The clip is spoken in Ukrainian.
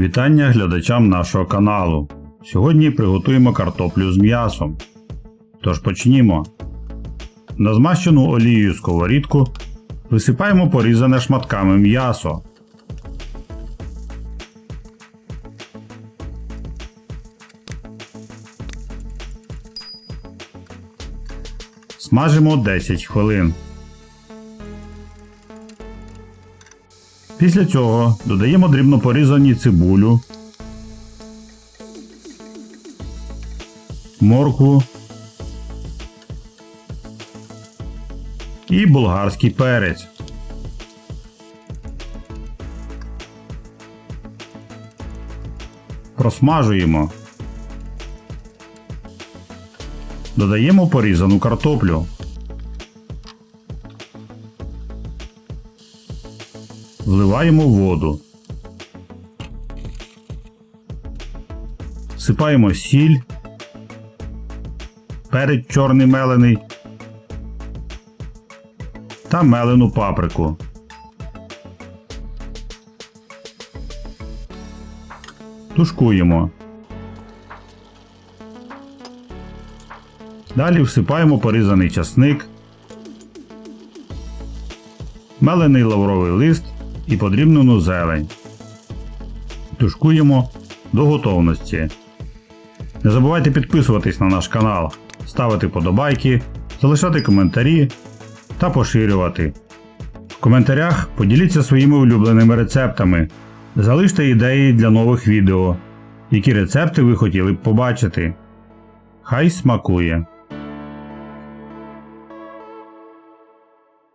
Вітання глядачам нашого каналу. Сьогодні приготуємо картоплю з м'ясом. Тож почнімо. На змащену олією сковорідку висипаємо порізане шматками м'ясо. Смажимо 10 хвилин. Після цього додаємо дрібно порізані цибулю, моркву і болгарський перець. Просмажуємо. Додаємо порізану картоплю. Вливаємо воду. Всипаємо сіль, перець чорний мелений та мелену паприку. Тушкуємо. Далі всипаємо порізаний часник, мелений лавровий лист і подрібнену зелень. Тушкуємо до готовності. Не забувайте підписуватись на наш канал, ставити подобайки, залишати коментарі та поширювати. В коментарях поділіться своїми улюбленими рецептами, залиште ідеї для нових відео, які рецепти ви хотіли б побачити. Хай смакує!